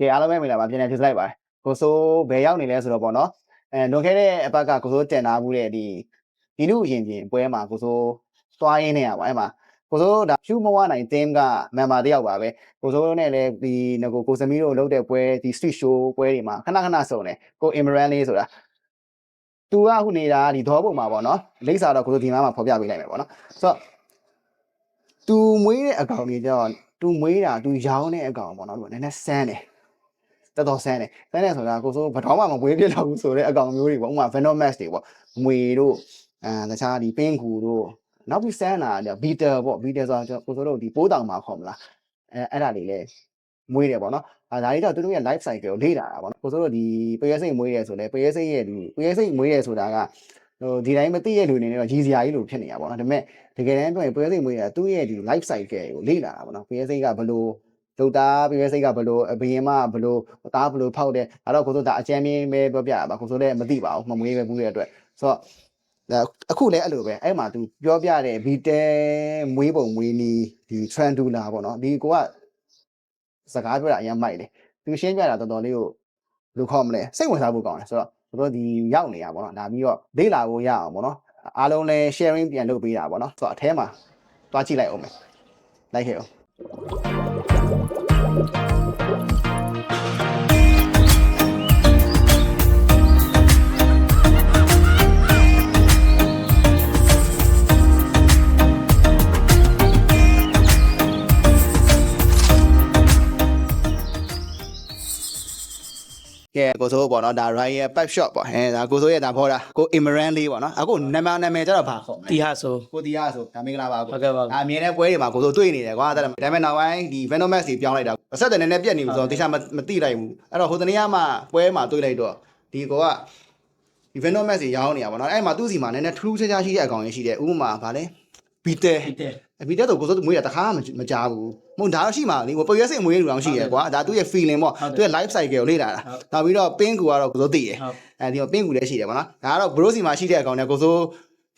ကဲအားလုံးပဲမင်္ဂလာပါပြန်လည်ကြိုဆိုလိုက်ပါတယ်ကိုစိုးဘယ်ရောက်နေလဲဆိုတော့ပေါ့နော်အဲလွန်ခဲ့တဲ့အပတ်ကကိုစိုးတင်ထားမှုတဲ့ဒီဒီလူအရင်ပြင်ပွဲမှာကိုစိုးသွားရင်းနေရပါအဲ့မှာကိုစိုးဒါဖြူမဝနိုင်တင်းကမန်မာတယောက်ပါပဲကိုစိုးနဲ့လည်းဒီငကိုကိုစမီတို့လုပ်တဲ့ပွဲဒီ street show ပွဲတွေမှာခဏခဏစုံတယ်ကိုအင်မရန်လေးဆိုတာသူကခုနေတာဒီဒေါပုံမှာပေါ့နော်လိမ့်စာတော့ကိုစိုးဒီမှာမှာဖော်ပြပေးလိုက်မယ်ပေါ့နော်ဆိုတော့သူမွေးတဲ့အကောင်ကြီးကျတော့သူမွေးတာသူရောင်းတဲ့အကောင်ပေါ့နော်သူကနည်းနည်းစမ်းတယ် တော်တော်ဆန်းတယ်ဆန်းတယ်ဆိုတာကိုစိုးဘယ်တော့မှမမွေးပြစ်တော့ဘူးဆိုတဲ့အကောင်မျိုးတွေပေါ့ဥပမာ Venomax တွေပေါ့ငွေတို့အဲတခြားဒီပင်းကူတို့နောက်ပြီးဆန်းတာက Beetle ပေါ့ Beetle ဆိုတာကျွန်တော်ကိုစိုးတို့ဒီပိုးတောင်မှာခေါ်မလားအဲအဲ့ဒါတွေလည်းမွေးတယ်ပေါ့နော်အဲဒါတွေတော့သူတို့ရဲ့ life cycle ကိုလေ့လာတာပေါ့နော်ကိုစိုးတို့ဒီပရဲစိတ်မွေးရဲဆိုလဲပရဲစိတ်ရဲ့ဒီပရဲစိတ်မွေးရဲဆိုတာကဟိုဒီတိုင်းမသိရလူနေတော့ကြီးစရာကြီးလို့ဖြစ်နေတာပေါ့နော်ဒါပေမဲ့တကယ်တမ်းပြောရင်ပရဲစိတ်မွေးရဲသူ့ရဲ့ဒီ life cycle ကိုလေ့လာတာပေါ့နော်ပရဲစိတ်ကဘယ်လို ဒုတ်သားပြည့်စိတ်ကဘလို့ဘယင်မဘလို့သားဘလို့ဖောက်တယ်အဲ့တော့ကိုစိုးဒါအကျမ်းမင်းပဲပြောပြတာပါကိုစိုးလည်းမသိပါဘူးမမွေးပဲဘူးတဲ့အတွက်ဆိုတော့အခုလည်းအဲ့လိုပဲအဲ့မှာ तू ပြောပြတဲ့ဗီတဲမွေးပုံမွေးနီးဒီ trendula ပေါ့နော်ဒီကိုကစကားပြောတာအရင်မိုက်တယ်သူရှင်းပြတာတော်တော်လေးကိုလူခေါ်မလဲစိတ်ဝင်စားဖို့ကောင်းတယ်ဆိုတော့တို့ဒီရောက်နေတာပေါ့နော်ဒါပြီးတော့လေ့လာဖို့ရအောင်ပေါ့နော်အားလုံးလည်း sharing ပြန်လုပ်ပေးတာပေါ့နော်ဆိုတော့အထဲမှာတွားကြည့်လိုက်အောင်မယ်လိုက်ခဲ့အောင် ကဲ ကိုစိုးပေါ့နော်ဒါ Royal Pep Shop ပေါ့အဲဒါကိုစိုးရဲ့ဒါဖော်တာကို Imran လေးပေါ့နော်အခုနာမည်နာမည်ကျတော့ဘာခေါ်မလဲတီဟာဆိုကိုတီယာဆိုဒါမင်္ဂလာပါဟုတ်ကဲ့ပါဒါအမြင်တဲ့ပွဲတွေမှာကိုစိုးတွေ့နေတယ်ကွာဒါပေမဲ့နောက်ပိုင်းဒီ Venomax တွေပြောင်းလိုက်တာအဆက်တည်းနည်းနည်းပြက်နေပြီဆိုတော့တခြားမမသိလိုက်ဘူးအဲ့တော့ဟိုတနေ့ကမှပွဲမှာတွေ့လိုက်တော့ဒီကောကဒီ Venomax တွေရောင်းနေတာပေါ့နော်အဲ့မှာသူ့စီမှာနည်းနည်းထူးထူးခြားခြားရှိတဲ့အကောင်ရရှိတယ်ဥပမာဗာလဲ ဘီတဲဒီတဲ့အဘီတက်တော့ကိုစိုးမွေးတာတခါမှမကြားဘူးမဟုတ်ဒါတော့ရှိမှာလေပရွေးစိတ်မွေးလူတောင်ရှိရယ်ကွာဒါသူ့ရဲ့ feeling ပေါ့သူ့ရဲ့ life cycle ကိုလေ့လာတာနောက်ပြီးတော့ပင်းကူကတော့ကိုစိုးသိတယ်ဟုတ်အဲဒီတော့ပင်းကူလည်းရှိတယ်ပေါ့နော်ဒါကတော့ bro စီမှာရှိတဲ့အကောင်နဲ့ကိုစိုး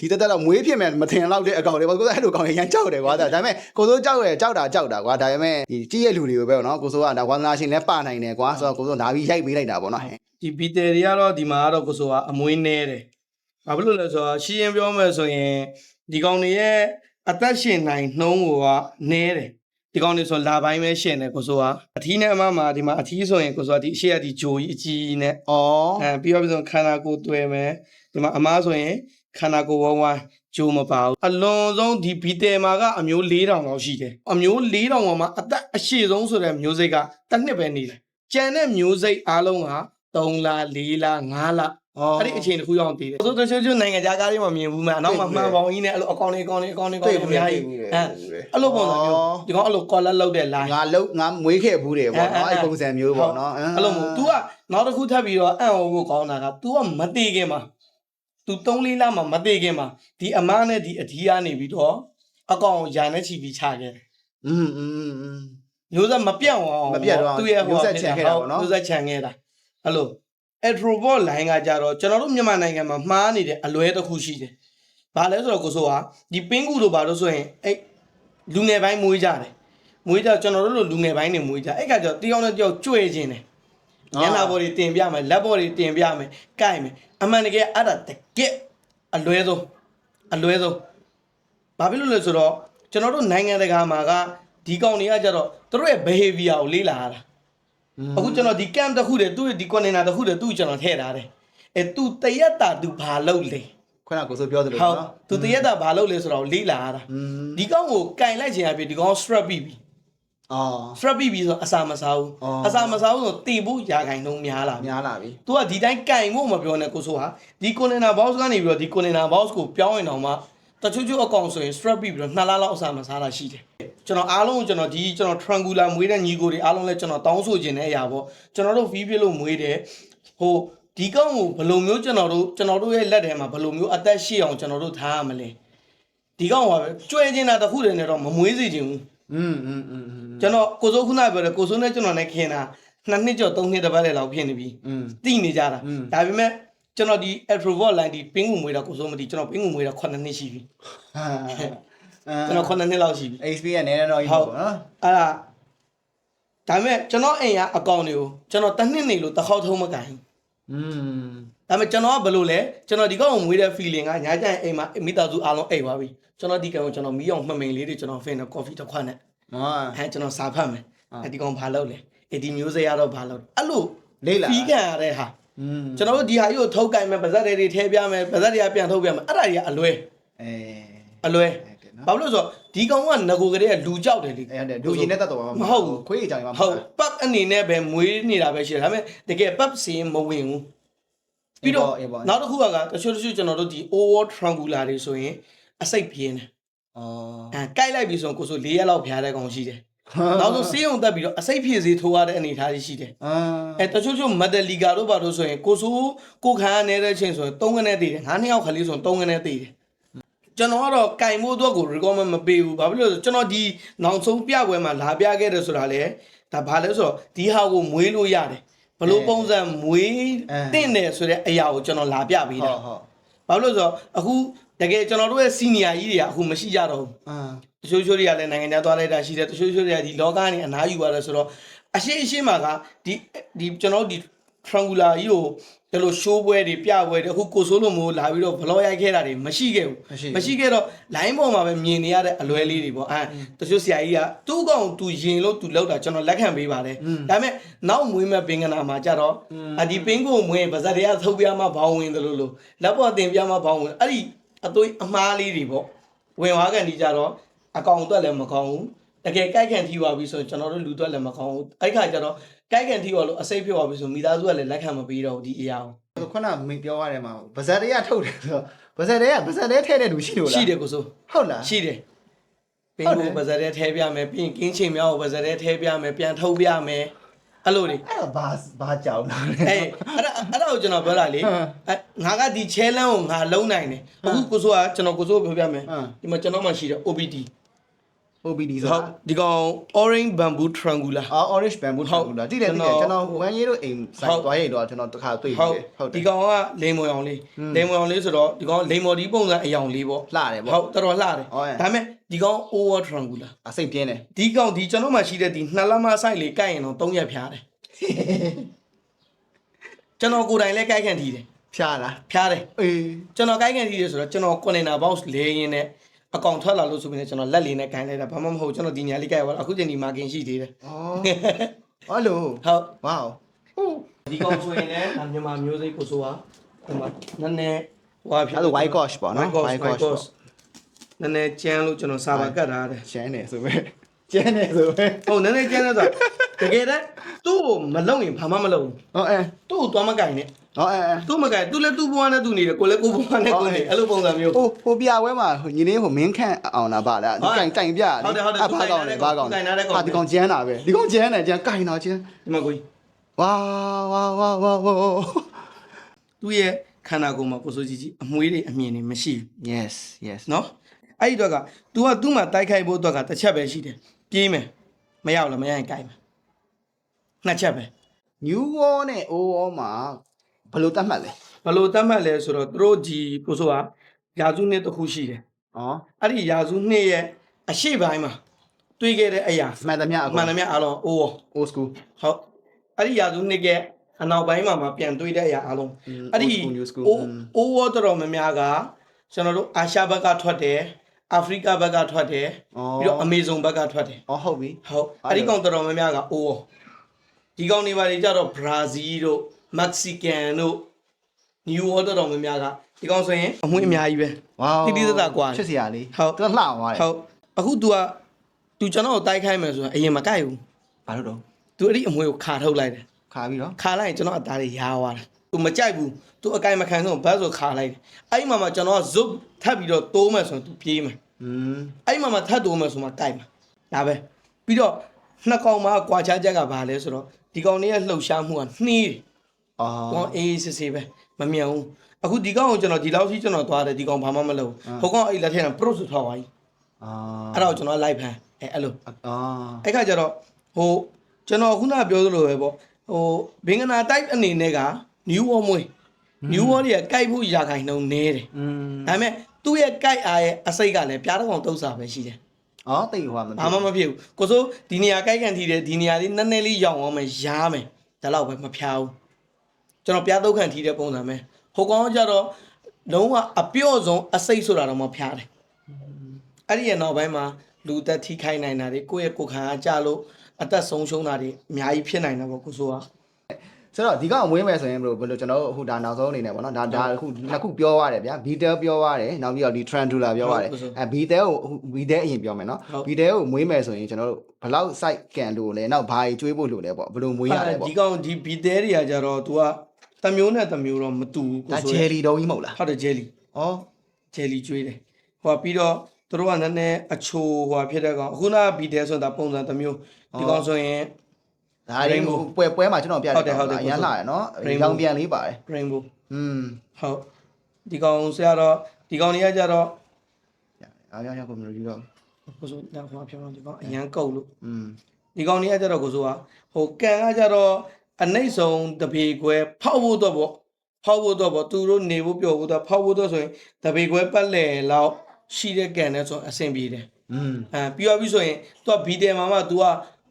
ဒီတက်တက်တော့မွေးဖြစ်မယ်မထင်တော့တဲ့အကောင်တွေပေါ့ကိုစိုးအဲ့လိုကောင်ရမ်းကြောက်တယ်ကွာဒါပေမဲ့ကိုစိုးကြောက်ရယ်ကြောက်တာကြောက်တာကွာဒါပေမဲ့ဒီကြည့်ရလူတွေကိုပဲပေါ့နော်ကိုစိုးကဒါဝါသနာရှင်လည်းပနိုင်တယ်ကွာဆိုတော့ကိုစိုးဒါပြီးရိုက်ပေးလိုက်တာပေါ့နော်ဒီဘီတယ်တွေကတော့ဒီမှာကတော့ကိုဆိုကအမွေးနေတယ်။ဘာဖြစ်လို့လဲဆိုတော့ရှင်းရင်ပြောမယ်ဆိုရင် ဒီကောင်တွေရဲ့အသက်ရှင်နိုင်နှုံးကိုကနေတယ်။ဒီကောင်တွေဆိုလာပိုင်းပဲရှင်တယ်ကိုဆိုကအထီးနဲ့အမမှာဒီမှာအထီးဆိုရင်ကိုဆိုကဒီအရှိရဒီဂျိုကြီးအကြီးနဲ့ဩအဲပြီးတော့ပြီးတော့ခန္ဓာကိုယ်တွေ့မယ်ဒီမှာအမားဆိုရင်ခန္ဓာကိုယ်ဝဝိုင်းဂျိုမပါဘူးအလွန်ဆုံးဒီဘီတယ်မှာကအမျိုး4000လောက်ရှိတယ်အမျိုး4000ပေါ်မှာအသက်အရှိဆုံးဆိုတဲ့မျိုးစိတ်ကတစ်နှစ်ပဲနေတယ်ကျန်တဲ့မျိုးစိတ်အားလုံးက3လ4လ5လဩ အဲ့ဒီအချိန်တစ်ခုရောက်တည်တယ်ဆိုတော့ချိုးချိုးနိုင်ငံခြားကားတွေမှာမြင်ဘူးမှာနောက်မှမှန်ပေါင်းကြီးနဲ့အဲ့လိုအကောင့်လေးအကောင့်လေးအကောင့်လေးအကောင့်လေးအများကြီးအဲအဲ့လိုပုံစံမျိုးဒီကောင်အဲ့လို collar လောက်တဲ့ line ငါလုံးငါမွေးခဲ့ဘူးတယ်ပေါ့နော်အဲ့ပုံစံမျိုးပေါ့နော် အဲ့လိုမျိုး तू ကနောက်တစ်ခုထပ်ပြီးတော့အံ့ဩဖို့ကောင်းတာက तू ကမသေးခင်မှာ तू 3လေးလမှာမသေးခင်မှာဒီအမားနဲ့ဒီအဒီကနေပြီးတော့အကောင်ယာနဲ့ချီပြီးချခဲ့တယ် อืมอืมอืม မျိုးဆက်မပြတ်အောင် မပြတ်တော့အောင် သူ့ရဲ့ မျိုးဆက်ချန်ခဲ့တာပေါ့နော် မျိုးဆက်ချန်ခဲ့တာအဲ့လို Ethrobot line ကကြတော့ကျွန်တော်တို့မြန်မာနိုင်ငံမှာမှားနေတဲ့အလွဲတစ်ခုရှိတယ်။ဘာလဲဆိုတော့ကိုဆိုကဒီပင်းကူတို့ဘာလို့ဆိုရင်အဲ့လူငယ်ပိုင်းမွေးကြတယ်။မွေးကြကျွန်တော်တို့လိုလူငယ်ပိုင်းနေမွေးကြအဲ့ကကြတော့တယောက်နဲ့တယောက်ကြွေခြင်းတယ်။ညနာဘော်တွေတင်ပြမယ်လက်ဘော်တွေတင်ပြမယ်၊ကိုက်မယ်။အမှန်တကယ်အဲ့ဒါတကယ်အလွဲဆုံးအလွဲဆုံးဘာဖြစ်လို့လဲဆိုတော့ကျွန်တော်တို့နိုင်ငံတကာမှာကဒီကောင်တွေကကြတော့သူတို့ရဲ့ behavior ကိုလေ့လာရတာ အခုကျွန်တော်ဒီ camp တစ်ခုတည်းသူ့ရဲ့ဒီ container တစ်ခုတည်းသူ့ကိုကျွန်တော်ထည့်ထားတယ်အဲသူတရက်တာသူဘာလုပ်လဲခုနကကိုစိုးပြောသလိုဟုတ်နော်သူတရက်တာဘာလုပ်လဲဆိုတော့လေးလာရတာอืมဒီကောင်ကိုကင်လိုက်ခြင်းအပြင်ဒီကောင် strap ပြီးပြီအော် strap ပြီးပြီဆိုတော့အစာမစားဘူးအော်အစာမစားဘူးဆိုတော့တေဖို့ရာခိုင်နှုန်းများလာပြီများလာပြီသူကဒီတိုင်းကင်ဖို့မပြောနဲ့ကိုဆိုဟာဒီ container box ကနေပြီးတော့ဒီ container box ကိုပြောင်းရင်တော့မှတချို့ချို့အကောင်ဆိုရင် strap ပြီးပြီးတော့နှစ်လလောက်အစာမစားတာရှိတယ် ကျွန်တော်အားလုံးကိုကျွန်တော်ဒီကျွန်တော် triangular မွေးတဲ့ညီကိုတွေအားလုံးလည်းကျွန်တော်တောင်းဆိုခြင်းတဲ့အရာပေါ့ကျွန်တော်တို့ fee ပြလို့မွေးတယ်ဟိုဒီကောင်ကိုဘယ်လိုမျိုးကျွန်တော်တို့ကျွန်တော်တို့ရဲ့လက်ထဲမှာဘယ်လိုမျိုးအသက်ရှိအောင်ကျွန်တော်တို့ထားရမလဲဒီကောင်ကပဲကြွယ်ကျင်တာတစ်ခုတည်းနဲ့တော့မမွေးစေချင်ဘူး อืมอืมอืมอืม ကျွန်တော်ကိုစိုးခုနပြောတယ်ကိုစိုးနဲ့ကျွန်တော်နဲ့ခင်တာနှစ်နှစ်ကျော်သုံးနှစ်တစ်ပတ်လည်းလောက်ဖြစ်နေပြီ อืม သိနေကြတာ อืม ဒါပေမဲ့ကျွန်တော်ဒီ Etrovot line ဒီပင်းကူမွေးတာကိုစိုးမသိကျွန်တော်ပင်းကူမွေးတာ9နှစ်ရှိပြီ ဟာ ကျွန်တော်9နှစ်လောက်ရှိပြီ experience နည်းနည်းတော့ရှိပါတော့အဲ့ဒါဒါပေမဲ့ကျွန်တော်အိမ်ကအကောင့်တွေကိုကျွန်တော်တစ်နှစ်နေလို့တစ်ခေါက်ထုံးမကန်อืมဒါပေမဲ့ကျွန်တော်ကဘယ်လိုလဲကျွန်တော်ဒီကောင်ကိုမွေးတဲ့ feeling ကညာကျရင်အိမ်မှာမိသားစုအားလုံးအိပ်သွားပြီကျွန်တော်ဒီကောင်ကိုကျွန်တော်မီးအောင်မှမိန်လေးတွေကျွန်တော်ဖင်တော့ coffee တစ်ခွက်နဲ့ဟဲ့ကျွန်တော်စာဖတ်မယ်အဒီကောင်ဘာလုပ်လဲအေးဒီမျိုးစရာတော့ဘာလုပ်အဲ့လိုလေးလာပြီးကန်ရတဲ့ဟာကျွန်တော်တို့ဒီဟာကြီးကိုထုတ်ကင်မယ်ပါဇက်တွေထည့်ပြမယ်ပါဇက်တွေကပြန်ထုတ်ပြမယ်အဲ့ဒါတွေကအလွဲအဲအလွဲအဲ တ်တယ်နော်ဘာလို့လဲဆိုတော့ဒီကောင်ကငကိုကလေးကလူကြောက်တယ်လေအဲဟုတ်တယ်ဒူရင်နဲ့တတ်တော့မှာမဟုတ်ဘူးခွေးကြောင်မှာဟုတ်ပတ်အနေနဲ့ပဲမွေးနေတာပဲရှိတယ်ဒါပေမဲ့တကယ်ပတ်စင်မဝင်ဘူးပြီးတော့အေးပေါ့နောက်တစ်ခုကတချို့တချို့ကျွန်တော်တို့ဒီ over triangular တွေဆိုရင်အစိတ်ပြင်းတယ်အော်အဲကိုက်လိုက်ပြီဆိုရင်ကိုဆို၄ရက်လောက်ဖျားတဲ့ကောင်ရှိတယ်နောက်ဆုံးဆေးရုံတက်ပြီးတော့အစိတ်ဖြည့်စေထိုးရတဲ့အနေအထားကြီးရှိတယ်အာအဲတချို့ချို့မက်ဒလီကာတို့ဘာလို့ဆိုရင်ကိုဆိုကိုခါရနေတဲ့ချင်းဆိုရင်၃ခနဲ့တည်တယ်ငါးနှစ်ယောက်ခလေးဆိုရင်၃ခနဲ့တည်တယ် ကျွန်တော်ကတော့ကင်မို့အတွက်ကို recommend မပေးဘူးဘာဖြစ်လို့လဲဆိုကျွန်တော်ဒီနောက်ဆုံးပြပွဲမှာလာပြခဲ့တယ်ဆိုတာလေဒါဘာလဲဆိုတော့ဒီဟာကိုမွေးလို့ရတယ်ဘလို့ပုံစံမွေးတင့်တယ်ဆိုတဲ့အရာကိုကျွန်တော်လာပြပေးတာဟုတ်ဟုတ်ဘာလို့လဲဆိုတော့အခုတကယ်ကျွန်တော်တို့ရဲ့ senior ကြီးတွေကအခုမရှိကြတော့ဘူးအာတချို့ချို့တွေကလည်းနိုင်ငံခြားသွားလိုက်တာရှိတယ်တချို့ချို့တွေကဒီလောကနေအနားယူရတယ်ဆိုတော့အရှိအရှိမှာကဒီဒီကျွန်တော် တို့ဒီ triangular ကြီးကိုဒီလို show ပွဲတွေပြပွဲတွေအခုကိုဆိုးလိုမျိုးလာပြီးတော့ vlog ရိုက်ခဲ့တာတွေမရှိခဲ့ဘူးမရှိမရှိခဲ့တော့ line ပေါ်မှာပဲမြင်နေရတဲ့အလွဲလေးတွေပေါ့အဲတချို့ဆရာကြီးကသူ့ကောင်သူရင်လို့သူလောက်တာကျွန်တော်လက်ခံပေးပါတယ်ဒါပေမဲ့နောက်မွေးမဲ့ပင်ကနာမှာကြတော့အဒီပင်ကိုမွေးပါဇက်တွေကထုတ်ပြမှာဘောင်းဝင်တယ်လို့လို့လက်ပေါ်တင်ပြမှာဘောင်းဝင်အဲ့ဒီအသွေးအမားလေးတွေပေါ့ဝင်သွားကန်ဒီကြတော့အကောင်အတွက်လည်းမကောင်းဘူးတကယ်ကြိုက်ခံထိသွားပြီဆိုရင်ကျွန်တော်တို့လူအတွက်လည်းမကောင်းဘူးအဲ့ခါကျတော့ ကြိုက်ခံထိသွားလို့အစိတ်ဖြစ်သွားပြီဆိုမိသားစုကလည်းလက်ခံမပေးတော့ဘူးဒီအရာကိုခုနမင်းပြောရတယ်မှာဗဇက်တွေကထုတ်တယ်ဆိုတော့ဗဇက်တွေကဗဇက်တွေထဲတဲ့လူရှိလို့လားရှိတယ်ကိုဆိုဟုတ်လားရှိတယ်ပင်ဟုတ်တယ်ကိုပါဇက်ထဲထဲပြမယ်ပြီးရင်ကင်းချိန်များကိုပါဇက်ထဲထဲပြမယ်ပြန်ထုတ်ပြမယ်အဲ့လိုတွေအဲ့ဒါဘာဘာကြောင်လားအေးအဲ့ဒါအဲ့ဒါကိုကျွန်တော်ပြောတာလေဟမ်အဲငါကဒီ challenge ကိုငါလုံးနိုင်တယ်အခုကိုစိုးကကျွန်တော်ကိုစိုးကိုပြောပြမယ်ဟမ်ဒီမှာကျွန်တော်မှရှိတယ် OBD OBD ဆိုဟုတ်ဒီကောင် orange bamboo triangular အော် orange bamboo ဟုတ်ထုတ်လားတိတယ်တိတကျွန်ယ်တော်ကျွန်တော်ဝမ်းရေးတို့အိမ်ဆိုင်ဟုတ်သွားရတော့ကျွန်တော်တစ်ခါတွေ့ပြီဟုတ်ဟုတ်တဒီယ်ကောင်ကလိန်မွေအောင်လေးဟွန်းလိန်မွေအောင်လေးဆိုတော့ဒီကောင်လိန်မော်ဒီပုံစံအယောင်လေးပေါ့လှတယ်ပေါ့ဟုတ်တော်တော်လှတယ်ဟုတ်ရဲ့ဒါပေမဲ့ဒီကောင် over triangular အစိတ်ပြင်းတယ်ဒီကောင်ဒီကျွန်တော်မှရှိတဲ့ဒီနှစ်လက်မဆိုင်လေးကိုက်ရင်တော့၃ရက်ဖြားတယ်ကျွန်တော်ကိုယ်တိုင်လည်းကိုက်ခံထီတယ်ဖြားလားဖြားတယ်အေးကျွန်တော်ကိုက်ခံထီတယ်ဆိုတော့ကျွန်တော် container box လဲရင်းနဲ့ အကောင့်ထွက်လာလို့ဆိုပြီးတော့ကျွန်တော်လက်လေးနဲ့ကိုင်လိုက်တာဘာမှမဟုတ်ကျွန်တော်ဒီညာလေးကိုက်ရပါအခုချိန်ဒီမာကင်ရှိသေးတယ်အော်ဟယ်လိုဟုတ် ဝေါဟုတ်ဒီကောင်ဆိုရင်လည်းဒါမြန်မာမျိုးစိတ်ကိုဆိုတာဒီမှာနည်းနည်းဟွာဖြစ်အဲ့လို white gosh ပေါ့နော် white gosh white gosh နည်းနည်းကျန်းလို့ကျွန်တော်စာပါကတ်ထားတယ်ရှမ်းနေဆိုပဲကျန်းနေဆိုပဲဟုတ်နည်းနည်းကျန်းလဲဆိုတကယ်တမ်းသူ့ကိုမလုံရင်ဘာမှမလုံဘူးဟောအဲသူ့ကိုသွားမကင်နဲ့ ဟောအဲအဲသူ့မကင်သူလည်းသူ့ဘဝနဲ့သူနေတယ်ကိုလည်းကိုဘဝနဲ့ကိုနေအဲ့လိုပုံစံမျိုးဟိုဟိုပြပွဲမှာညီလေးဟိုမင်းခန့်အောင်တာပါလားဒီကင်တိုင်ပြလေဟုတ်တယ်ဟုတ်တယ်အဲ့ဘာကောင်းလဲဘာကောင်းတိုင်ထားတဲ့ကောင်ဟာဒီကောင်ကျန်းတာပဲဒီကောင်ကျန်းတယ်ကျန်းကင်တော့ကျန်းဒီမှာကိုကြီးဝါဝါဝါဝါဝါသူ့ရဲ့ခန္ဓာကိုယ်မှာကိုစိုးကြီးကြီးအမွှေးတွေအမြင်တွေမရှိဘူး yes yes နော်အဲ့ဒီတော့က तू ကသူ့မှာတိုက်ခိုက်ဖို့အတွက်ကတစ်ချက်ပဲရှိတယ်ပြေးမယ်မရောက်လားမရရင်ကြိုက်မယ်နှစ်ချက်ပဲ new war နဲ့ old war မှာ ဘယ်လိုတတ်မှတ်လဲဘယ်လိုတတ်မှတ်လဲဆိုတော့သူတို့ဒီကိုဆိုတာယာစုနှစ်တစ်ခုရှိတယ်။ဩအဲ့ဒီယာစုနှစ်ရဲ့အရှိပိုင်းမှာတွေ့ခဲ့တဲ့အရာမှန်သမျှအမှန်သမျှအလုံး over old school ဟုတ်အဲ့ဒီယာစုနှစ်ကအနောက်ပိုင်းမှာမှပြန်တွေ့တဲ့အရာအလုံးအဲ့ဒီ over တော်တော်များများကကျွန်တော်တို့အာရှဘက်ကထွက်တယ်အာဖရိကဘက်ကထွက်တယ်ပြီးတော့အမေဇုန်ဘက်ကထွက်တယ်ဩဟုတ်ပြီဟုတ်အဲ့ဒီကောင်တော်တော်များများက over ဒီကောင်တွေပါလေကြတော့ဘရာဇီးတို့ မက္ကဆီကန်တို့နယူးယောက်တော်တော်များများကဒီကောင်ဆိုရင်အမွှေးအများကြီးပဲ ဝါ တိတိကျကျကွာတယ် ချစ်စရာလေး ဟုတ် သူကလှအောင်သွားတယ် ဟုတ်အခု तू က तू ကျွန်တော်ကိုတိုက်ခိုင်းမယ်ဆိုရင်အရင်မကြိုက်ဘူး ဘာလို့တော့ तू အဲ့ဒီအမွှေးကိုခါထုတ်လိုက်တယ် ခါပြီးတော့ ခါလိုက်ရင်ကျွန်တော်အသားတွေရားသွားတယ်။ तू မကြိုက်ဘူး။ तू အကင်မခံဆုံးဘတ်ဆိုခါလိုက်တယ်။အဲ့ဒီမှာမှကျွန်တော်ကဇုတ်ထပ်ပြီးတော့တိုးမယ်ဆိုရင် तू ပြေးမယ် อืม ။အဲ့ဒီမှာမှထပ်တိုးမယ်ဆိုမှကြိုက်မှာ။ဒါပဲ။ပြီးတော့နှစ်ကောင်မှကွာခြားချက်ကဘာလဲဆိုတော့ဒီကောင်လေးရဲ့လှုပ်ရှားမှုကနှီးတယ် အော်။ကောင်အေးစစ်စစ်ပဲမမြင်ဘူး။အခုဒီကောင်ကိုကျွန်တော်ဒီလောက်စီကျွန်တော်သွားတယ်ဒီကောင်ဘာမှမလုပ်ဘူး။ဟိုကောင်အဲ့လက်ထက်က pro ဆိုထွက်သွားပြီအာ။အဲ့ဒါကိုကျွန်တော်လိုက်ဖမ်းအဲအဲ့လိုအာအဲ့ခါကျတော့ဟိုကျွန်တော်ခုနပြောသလိုပဲပေါ့ဟိုဘင်္ဂနာ type အနေနဲ့က new war မွေး new war တွေကကြိုက်ဖို့ရာခိုင်နှုန်းနည်းတယ်อืมဒါပေမဲ့သူ့ရဲ့ကြိုက်အားရဲ့အစိတ်ကလည်းပြားတစ်ကောင်တုပ်စာပဲရှိတယ်အော်တိတ်ဟိုဟာမဘာမှမဖြစ်ဘူးကိုစိုးဒီနေရာကြိုက်ကန်ထီတယ်ဒီနေရာလေးနည်းနည်းလေးရောင်အောင်မယ်ရားမယ်ဒါတော့ပဲမဖျားဘူး ကျွန်တော်ပြားတုတ်ခံထီတဲ့ပုံစံပဲဟိုကောင်ကကြတော့လုံးဝအပြော့ဆုံးအစိတ်ဆိုတာတော့မဖျားတယ်အဲ့ဒီရဲ့နောက်ပိုင်းမှာလူသက်ထိခိုက်နိုင်တာတွေကိုယ့်ရဲ့ကိုယ်ခံအားကြလို့အသက်ဆုံးရှုံးတာတွေအများကြီးဖြစ်နိုင်တာပေါ့ကိုစိုးက ဆိုတော့ဒီကောင်ဝင်းမယ်ဆိုရင်ဘယ်လိုဘယ်လိုကျွန်တော်တို့အခုဒါနောက်ဆုံးအနေနဲ့ပေါ့နော်ဒါဒါအခုနှစ်ခုပြောရတယ်ဗျာ Beatle ပြောရတယ်နောက်ပြီးတော့ဒီ Trandula ပြောရတယ်အဲ Beatle ကို Beatle အရင်ပြောမယ်နော် Beatle ကိုမွေးမယ်ဆိုရင်ကျွန်တော်တို့ဘယ်လောက် site ကန်လို့လဲနောက်ဘာကြီးကျွေးဖို့လို့လဲပေါ့ဘယ်လိုမွေးရလဲပေါ့ဒီကောင်ဒီဘီတဲတွေကကြတော့ तू ကတမျိုးနဲ့တမျိုးတော့မတူဘူးဒါကိုစိုး jelly တုံးကြီးမဟုတ်လားဟုတ်တယ်ဂျယ်လီဩဂျယ်လီကျွေးတယ်ဟိုကပြီးတော့သူတို့ကနည်းနည်းအချိုဟိုကဖြစ်တဲ့ကောင်အခုနကဘီတဲဆိုတာပုံစံတစ်မျိုးဒီကောင်ဆိုရင် ဒါရင်းပွဲပွဲမှာကျွန်တော်ပြတယ် ဟုတ်တယ်ဟုတ်တယ် အရန်လာရနော် Rainbow ရောင်ပြန်လေးပါတယ် rainbow อืม ဟုတ်ဒီကောင်ဆရာတော့ဒီကောင်တွေကကြတော့ အားရရကိုမလို့ယူတော့ ကိုစိုးတော့ဟိုကဖြစ်တော့ဒီကောင်အရန်ကုတ်လို့ อืม ဒီကောင်တွေကကြတော့ကိုစိုးကဟိုကန်ကကြတော့အနှိမ့်ဆုံးတပေခွဲဖောက်ဖို့တော့ပေါ့ဖောက်ဖို့တော့ပေါ့သူတို့နေဖို့ပြောဖို့တော့ဖောက်ဖို့တော့ဆိုရင်တပေခွဲပတ်လည်လောက်ရှိတဲ့ကန်နဲ့ဆိုအဆင်ပြေတယ် อืม အဲပြီးတော့ပြီးဆိုရင်သူကဘီတယ်မှာမှ तू က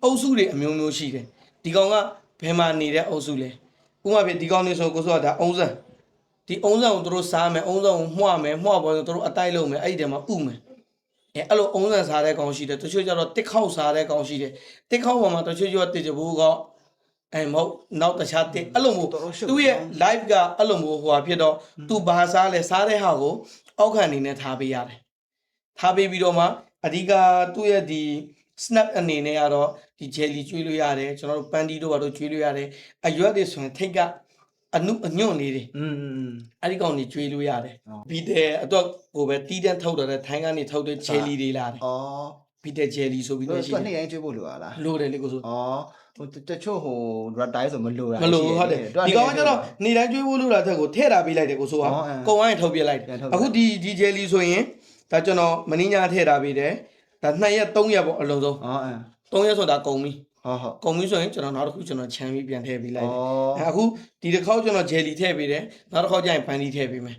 အုပ်စုတွေအမျိုးမျိုးရှိတယ် ဒီကောင်ကဘယ်မှာနေတဲ့အုပ်စုလဲဥပမာပြဒီကောင်နေဆိုကိုဆိုကဒါအုံးစံဒီအုံးစံကိုသူတို့စားမယ်အုံးစံကိုမှွမယ်မှွပေါ်ရင်သူတို့အတိုက်လုံးမယ်အဲ့ဒီတည်းမှာဥမယ်အဲအဲ့လိုအုံးစံစားတဲ့ကောင်ရှိတယ်တချို့ကျတော့တစ်ခေါက်စားတဲ့ကောင်ရှိတယ်တစ်ခေါက်ပေါ်မှာတချို့ကျတော့တစ်ချဘူးကအဲမဟုတ်နောက်တခြားတစ်အဲ့လိုမျိုးသူ့ရဲ့ live ကအဲ့လိုမျိုးဟိုဟာဖြစ်တော့ तू ဘာစားလဲစားတဲ့ဟာကိုအောက်ခံအနေနဲ့ထားပေးရတယ်ထားပေးပြီးတော့မှအဓိကသူ့ရဲ့ဒီ snap အနေနဲ့ကတော့ ဒီဂျယ်လီကျွေးလို့ရတယ်ကျွန်တော်တို့ပန်းတီတို့ဘာတို့ကျွေးလို့ရတယ်အရွက်တွေဆိုရင်ထိတ်ကအနုအညွန့်လေးတွေอืมအဲ့ဒီကောင်တွေကျွေးလို့ရတယ်ဘီတဲအတွက်ကိုပဲတီးတန်းထုတ်တယ်ထိုင်းကနေထုတ်တဲ့ဂျယ်လီတွေလာတယ်ဩဘီတဲဂျယ်လီဆိုပြီးတော့ရှိတယ်သူကနေ့တိုင်းကျွေးဖို့လိုတာလားလိုတယ်လေကိုဆိုဩဟိုတချို့ဟို red dye ဆိုမလိုတာမလိုဟုတ်တယ်ဒီကောင်ကကျတော့နေ့တိုင်းကျွေးဖို့လိုတာတဲ့ကိုထည့်တာပေးလိုက်တယ်ကိုဆိုကကုံဝိုင်းထုတ်ပြလိုက်တယ်အခုဒီဒီဂျယ်လီဆိုရင်ဒါကျွန်တော်မင်းညာထည့်တာပေးတယ်ဒါ2ရက်3ရက်ပေါ့အလုံးစုံဩ 3ရက်ဆိုတာကုန်ပြီဟုတ်ဟုတ်ကုန်ပြီဆိုရင်ကျွန်တော်နောက်တစ်ခုကျွန်တော်ခြံပြီးပြန်ထည့်ပေးလိုက်တယ်ဩအဲအခုဒီတစ်ခေါက်ကျွန်တော် jelly ထည့်ပေးတယ်နောက်တစ်ခေါက်ကျရင်ပန်တီထည့်ပေးမယ်ဩ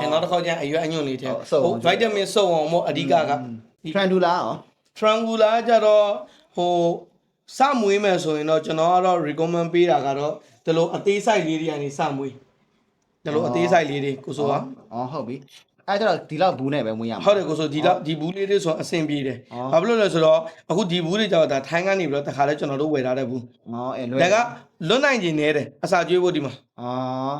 အဲနောက်တစ်ခေါက်ကျရင်အရွက်အညွန့်လေးထည့်ဟုတ်စုပ်အောင်ဗိုက်တာမင်စုပ်အောင်မို့အဓိကကထရန်ဒူလာရော triangular ကြတော့ဟိုစမွေးမယ်ဆိုရင်တော့ကျွန်တော်ကတော့ recommend ပေးတာကတော့ဒီလိုအသေးစိတ်လေးတွေကနေစမွေးဒီလိုအသေးစိတ်လေးတွေကိုဆိုကဩဟုတ်ပြီ အဲ့ကျတော့ဒီလောက်ဘူးနဲ့ပဲဝင်ရမှာဟုတ်တယ်ကိုဆိုဒီလောက်ဒီဘူးလေးတွေဆိုအဆင်ပြေတယ်ဘာဖြစ်လို့လဲဆိုတော့အခုဒီဘူးတွေကြတော့ဒါထိုင်းကနေပြီးတော့တခါလဲကျွန်တော်တို့ဝယ်ထားတဲ့ဘူးဟောအဲ့လွယ်ဒါကလွတ်နိုင်ခြင်းနေတယ်အစာကျွေးဖို့ဒီမှာအာ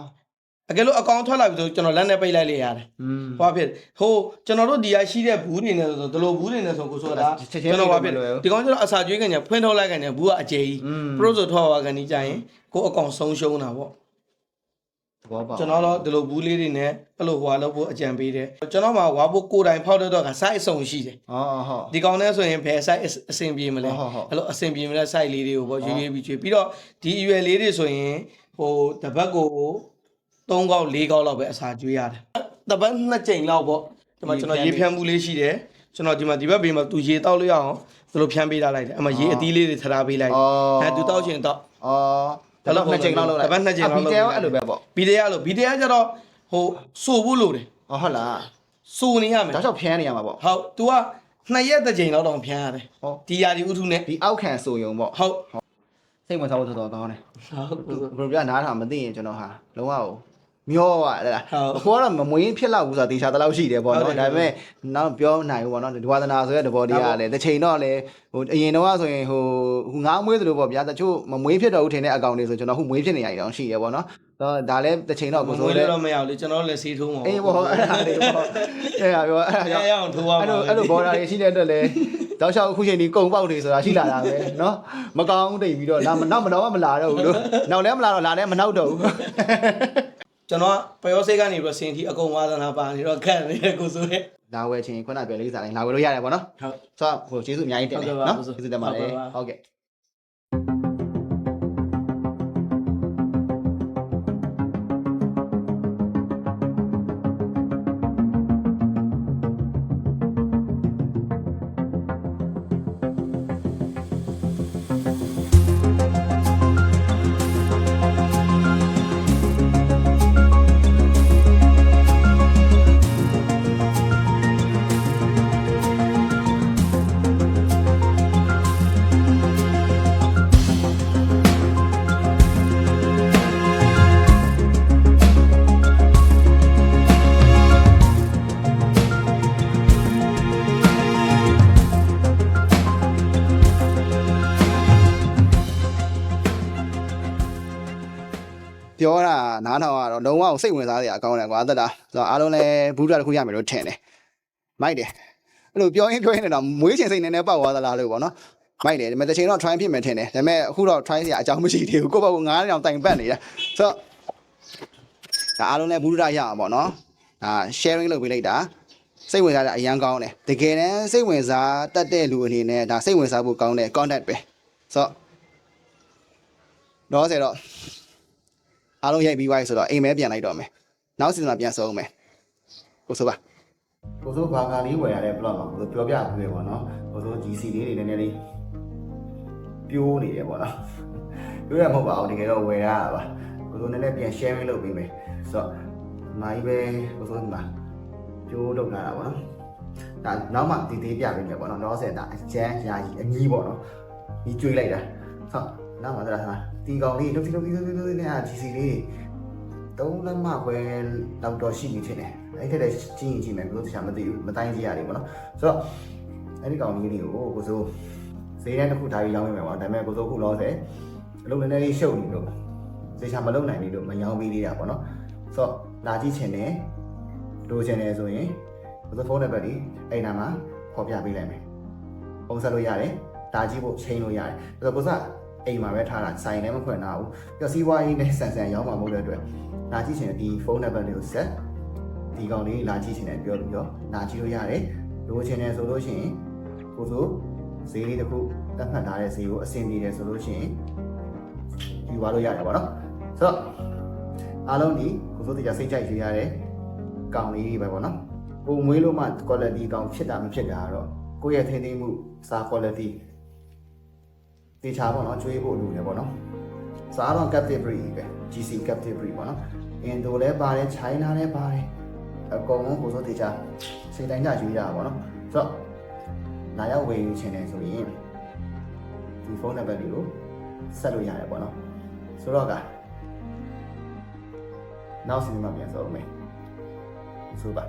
အကယ်လို့အကောင်ထွက်လာပြီဆိုကျွန်တော်လက်နဲ့ပိတ်လိုက်လေရတယ်။ဟောဖြစ်ဟိုကျွန်တော်တို့ဒီရရှိတဲ့ဘူးတွေနဲ့ဆိုဒီလိုဘူးတွေနဲ့ဆိုကိုဆိုတာကျွန်တော်ဟောဖြစ်ဒီကောင်ကျွန်တော်အစာကျွေးကန်ညာဖွင့်ထုတ်လိုက်ကန်ညာဘူးကအကျေကြီးပရိုဆိုထွက်သွားကန်ကြီးကြရင်ကိုအကောင်ဆုံးရှုံးတာပေါ့။ သဘောပေါက်ကျွန်တော်တော့ဒီလိုဘူးလေးတွေနဲ့အဲ့လိုဟွာလို့ဖို့အကြံပေးတယ်ကျွန်တော်မှာဝါဖို့ကိုယ်တိုင်ဖောက်တဲ့တော့က size အစုံရှိတယ်ဩဟုတ်ဒီကောင်နဲ့ဆိုရင်ဘယ် size အဆင်ပြေမလဲဟုတ်ဟုတ်အဲ့လိုအဆင်ပြေမလဲ size လေးတွေကိုပေါ့ရွေးရွေးပြီးကျွေးပြီးတော့ဒီအရွယ်လေးတွေဆိုရင်ဟိုတပတ်ကို3កောက်4កောက်လောက်ပဲအစာကျွေးရတယ်တပတ်2ကြိမ်လောက်ပေါ့ဒီမှာကျွန်တော်ရေဖြန်းမှုလေးရှိတယ်ကျွန်တော်ဒီမှာဒီဘက်ဘေးမှာသူရေတောက်လို့ရအောင်ဒီလိုဖြန်းပေးထားလိုက်တယ်အမှရေအသီးလေးတွေထထားပေးလိုက်တယ်အဲသူတောက်ချင်တောက်ဩ ဒါတော့နှစ်ချိန်လောက်လောက်လိုက်တပတ်နှစ်ချိန်လောက်လုပ်ဘီတဲလိုက်အဲ့လိုပဲပေါ့ဘီတရားလို့ဘီတရားကျတော့ဟိုစိုးဖို့လို့တယ်ဩဟုတ်လားစိုးနေရမယ်ဒါကြောင့်ဖြန်းနေရမှာပေါ့ဟုတ် तू ကနှစ်ရက်တစ်ချိန်လောက်တော့ဖြန်းရတယ်ဟောဒီယာဒီဥထုနဲ့ဒီအောက်ခံဆိုယုံပေါ့ဟုတ်စိတ်ဝင်စားဖို့တော်တော်ကောင်းတယ်ဟုတ်ဘယ်လိုပြနားထောင်မသိရင်ကျွန်တော်ဟာလုံးဝ မျောပါလား ဟုတ် ဘိုးကတော့မမွေးဖြစ်လောက်ဘူးဆိုတာတေချာတလောက်ရှိတယ်ပေါ့ ဟုတ်တယ် နော်ဒါပေမဲ့နောက်ပြောနိုင်ဘူးပေါ့နော်ဒီဝါသနာဆိုတဲ့သဘောတရားကလည်းတစ်ချိန်တော့လေဟိုအရင်တော့ဆိုရင်ဟိုဟိုငါးမွေးသလိုပေါ့ဗျာတချို့မမွေးဖြစ်တော့ဘူးထင်တဲ့အကောင်တွေဆိုကျွန်တော်ဟိုမွေးဖြစ်နေရအောင်ရှိရပေါ့နော်တော့ဒါလည်းတစ်ချိန်တော့ မ ကို ဆိုး ဆို လေ လေ တော့မရဘူးလေကျွန်တော်လည်းစီးထိုးမှာ အေးပေါ့အဲ့ဒါလေးပေါ့အဲ့ဒါပြောအဲ့ဒါကြောင့် ရအောင်ထိုးအောင် အဲ့လိုအဲ့လိုဘော်ဒါတွေရှိတဲ့အတွက်လည်းတောက်လျှောက်အခုချိန်ဒီကုံပေါက်တွေဆိုတာရှိလာတာပဲเนาะမကောင်းတိတ်ပြီးတော့နောက်နောက်မတော့မလာတော့ဘူးလို့နောက်လည်းမလာတော့လာလည်းမနောက်တော့ဘူး ကျွန်တော်ကပယောစိတ်ကနေပြီးတော့စင်တီအကုန်ဝါသနာပါနေတော့ခက်နေတယ်ကိုဆိုရဲ့ လာဝယ်ချင်းခုနပြောလေးစားတိုင်းလာဝယ်လို့ရတယ်ပေါ့နော်ဟုတ် ဆိုတော့ဟိုကျေးဇူးအများကြီးတင်တယ်ဟုတ်ကဲ့ပါနော်ဟုတ်ကဲ့ကျေးဇူးတင်ပါတယ်ဟုတ်ကဲ့ပါ ဟုတ်ကဲ့ 9000ကတော့လုံးဝအောင်စိတ်ဝင်စားစရာအကောင်းတယ်ကွာသက်တာဆိုတော့အားလုံးလည်းဘူးတာတစ်ခုရမယ်လို့ထင်တယ်မိုက်တယ်အဲ့လိုပြောရင်းပြောရင်းတော့မွေးချင်စိတ်နဲ့နဲ့ပတ်သွားသလားလို့ပေါ့နော်မိုက်တယ်ဒါပေမဲ့တစ်ချိန်တော့ try ဖြစ်မယ်ထင်တယ်ဒါပေမဲ့အခုတော့ try စရာအကြောင်းမရှိသေးဘူးကိုယ့်ဘက်က9000တောင်တိုင်ပတ်နေတာဆိုတော့ဒါအားလုံးလည်းဘူးတာရအောင်ပေါ့နော်ဒါ sharing လုပ်ပေးလိုက်တာစိတ်ဝင်စားတဲ့အရန်ကောင်းတယ်တကယ်တမ်းစိတ်ဝင်စားတတ်တဲ့လူအနေနဲ့ဒါစိတ်ဝင်စားဖို့ကောင်းတဲ့ contact ပဲဆိုတော့တော့ဆယ်တော့ အားလုံးရိုက်ပြီးသွားပြီဆိုတော့အိမ်မဲပြန်လိုက်တော့မယ်နောက်စီဇန်မှာပြန်ဆုံးမယ်ကိုဆိုပါကိုစိုးဘာကာလေးဝယ်ရတဲ့ blog မှာကိုစိုးပြောပြဘူးလေပေါ့နော်ကိုစိုး GC လေးတွေနည်းနည်းလေးပြိုးနေတယ်ပေါ့နော်ပြိုးရမဟုတ်ပါဘူးတကယ်တော့ဝယ်ရတာပါကိုစိုးနည်းနည်းပြန် sharing လုပ်ပေးမယ်ဆိုတော့မိုင်းပဲကိုစိုးဒီမှာပြိုးလုပ်လာတာပေါ့နော်ဒါနောက်မှဒီသေးပြပေးမယ်ပေါ့နော်တော့ဆက်တာအကျန်းရာကြီးအကြီးပေါ့နော်ဒီကျွေးလိုက်တာဟုတ်နောက်မှသာသာ ဒီကောင်လေးလုပ်စီလုပ်စီလုပ်စီလုပ်စီနဲ့ GC လေးသုံးလက်မခွဲလောက်တော့ရှိနေချင်တယ်အဲ့ထက်တည်းကြီးရင်ကြီးမယ်ကိုစိုးတခြားမသိဘူးမတိုင်းကြည့်ရတယ်ပေါ့နော်ဆိုတော့အဲ့ဒီကောင်လေးတွေကိုကိုစိုးဈေးထဲတစ်ခုထားပြီးရောင်းနေမယ်ပေါ့ဒါပေမဲ့ကိုစိုးခုလောဆယ်အလုပ်နည်းနည်းလေးရှုပ်နေလို့သေချာမလုပ်နိုင်ဘူးလို့မရောင်းပေးသေးတာပေါ့နော်ဆိုတော့လာကြည့်ချင်တယ်လိုချင်တယ်ဆိုရင်ကိုစိုးဖုန်းနံပါတ်လေးအဲ့နာမှာဖော်ပြပေးလိုက်မယ်ပုံဆက်လို့ရတယ်ဒါကြည့်ဖို့ချိန်လို့ရတယ်ဆိုတော့ကိုစိုး အိမ်မှာပဲထားတာဆိုင်လည်းမခွင့်တာဘူးပြီးတော့စီးပွားရေးနဲ့ဆန်ဆန်ရောင်းမှာမဟုတ်တဲ့အတွက်လာကြည့်ချင်တဲ့ဒီဖုန်းနံပါတ်လေးကိုဆက်ဒီကောင်လေးလာကြည့်ချင်တယ်ပြောလို့ပြောလာကြည့်လို့ရတယ်လိုချင်တယ်ဆိုလို့ရှိရင်ကိုစိုးဈေးလေးတစ်ခုတတ်မှတ်ထားတဲ့ဈေးကိုအဆင်ပြေတယ်ဆိုလို့ရှိရင်ယူသွားလို့ရတယ်ပေါ့နော်ဆိုတော့အားလုံးဒီကိုစိုးတရားစိတ်ကြိုက်ရွေးရတဲ့ကောင်လေးတွေပဲပေါ့နော်ကိုမွေးလို့မှ quality ကောင်ဖြစ်တာမဖြစ်တာကတော့ကိုယ့်ရဲ့ထိန်းသိမ်းမှုစာ quality တေချာပေါ့နော်ကျွေးဖို့လိုတယ်ပေါ့နော်စားတော့ captive breed ပဲ GC captive breed ပေါ့နော်အင်ဒိုလည်းပါတယ် China လည်းပါတယ်အကုန်လုံးကိုစိုးတေချာစိတ်တိုင်းကြရွေးရတာပေါ့နော်ဆိုတော့လာရောက်ဝယ်ယူချင်တယ်ဆိုရင်ဒီဖုန်းနံပါတ်လေးကိုဆက်လို့ရတယ်ပေါ့နော်ဆိုတော့ကနောက်စီမံပြန်ဆုံးမယ်ဆိုပါ